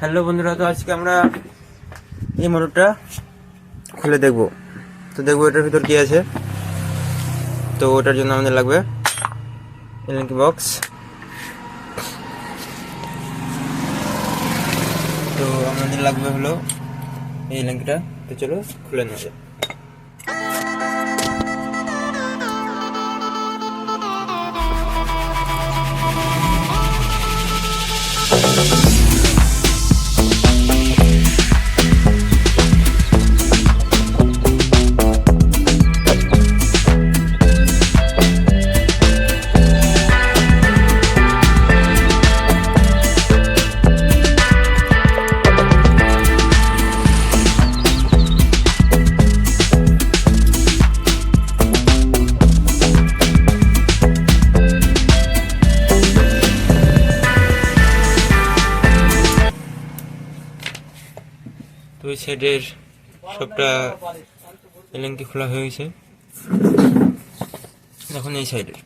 Hello বন্ধুরা, তো আজকে আমরা এই মোটরটা খুলে দেখব। তো দেখব এটার ভিতর কি আছে। তো ওটার জন্য আমাদের লাগবে এলএনকি বক্স তো আমাদের লাগবে হলো এই লিঙ্কটা তো চলো খুলে নেওয়া যাক। এই সাইডের সবটা এলেঙ্কি খোলা হয়েছে এখন এই সাইডের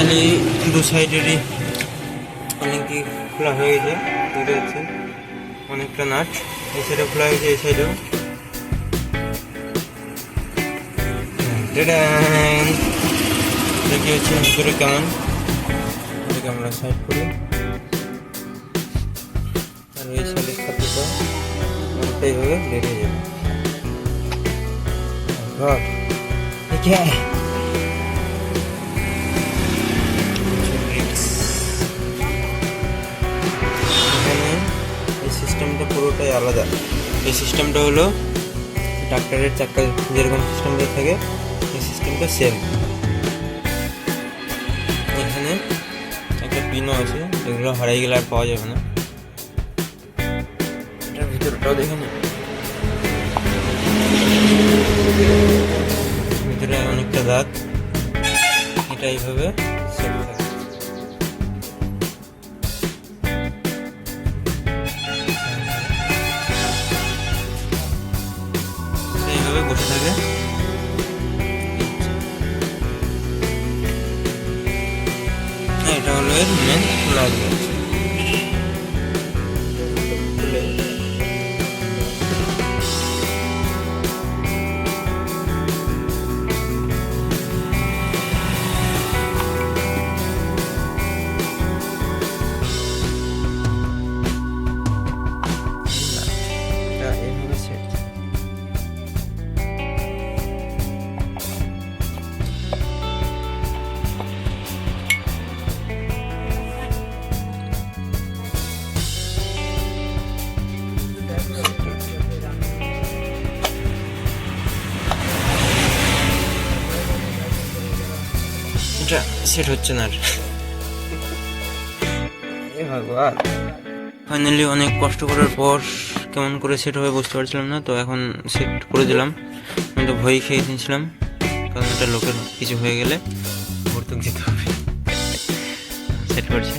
ফাইনালি দু সাইডেরই এলএনকি খোলা হয়ে গেছে, দেখতে পাচ্ছেন। অনেকটা নাট এই সাইডে খোলা হয়েছে এই সাইডেও দেখি হচ্ছে ভিতরে কেমন। এটাকে আমরা সাইড করি। আর এই সাইডের খাতাটা অনেকটা এইভাবে বেরিয়ে যাবে। ঘর দেখে পুরোটাই আলাদা। এই সিস্টেমটা হলো ডাক্তারের চাক্কা যেরকম সিস্টেমটা থাকে, এই সিস্টেমটা সেম এখানে একটা পিনও আছে, এগুলো হারাই গেলে আর পাওয়া যাবে না। এটার ভিতরটাও দেখে নিন। ভিতরে অনেকটা দাঁত এটা এইভাবে থাকে এটা হলো মেন লাগবে এটা সেট হচ্ছে না আর। ভগবান। ফাইনালি অনেক কষ্ট করার পর কেমন করে সেট হবে বুঝতে পারছিলাম না তো এখন সেট করে দিলাম। আমি তো ভয় খেয়ে নিয়েছিলাম কারণ এটা লোকের কিছু হয়ে গেলে ভর্তুক যেতে হবে। সেট করছে।